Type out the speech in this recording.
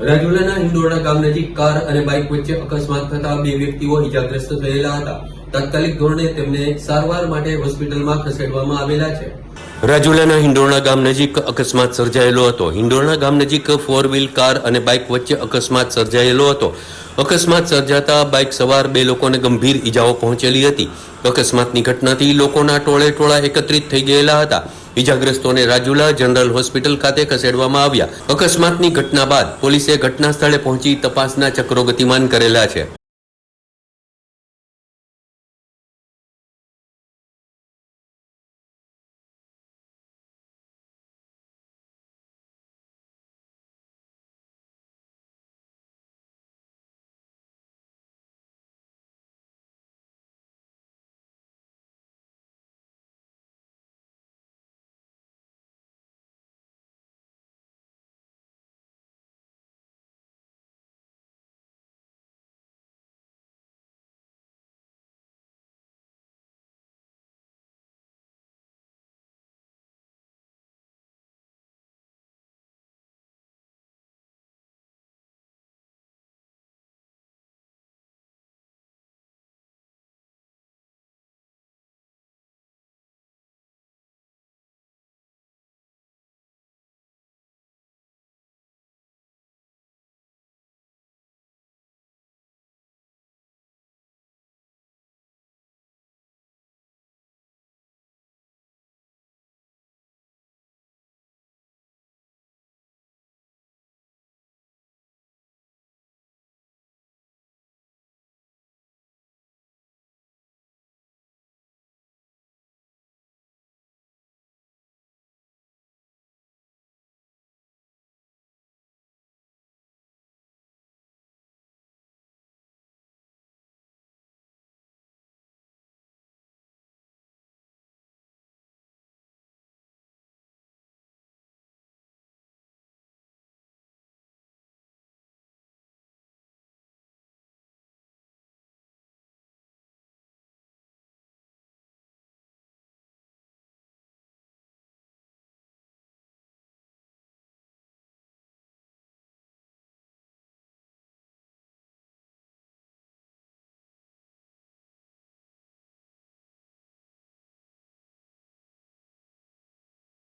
રાજુલાના હિંડોળા ગામ નજીક કાર અને બાઇક વચ્ચે અકસ્માત થતા બે વ્યક્તિઓ ઇજાગ્રસ્ત થયેલા હતા. તાત્કાલિક ધોરણે તેમને સારવાર માટે હોસ્પિટલમાં ખસેડવામાં આવેલા છે. રાજુલાના હિંડોરણા ગામ નજીક અકસ્માત સર્જાયેલો હતો. હિંડોરણા ગામ નજીક ફોર વ્હીલ કાર અને બાઇક વચ્ચે અકસ્માત સર્જાયેલો હતો. અકસ્માત સર્જાતા બાઇક સવાર બે લોકોને ગંભીર ઈજાઓ પહોંચેલી હતી. અકસ્માતની ઘટનાથી લોકોના ટોળે ટોળા એકત્રિત થઈ ગયેલા હતા. ઈજાગ્રસ્તોને રાજુલા જનરલ હોસ્પિટલ ખાતે ખસેડવામાં આવ્યા. અકસ્માતની ઘટના બાદ પોલીસે ઘટના સ્થળે પહોંચી તપાસના ચક્રો ગતિમાન કરેલા છે.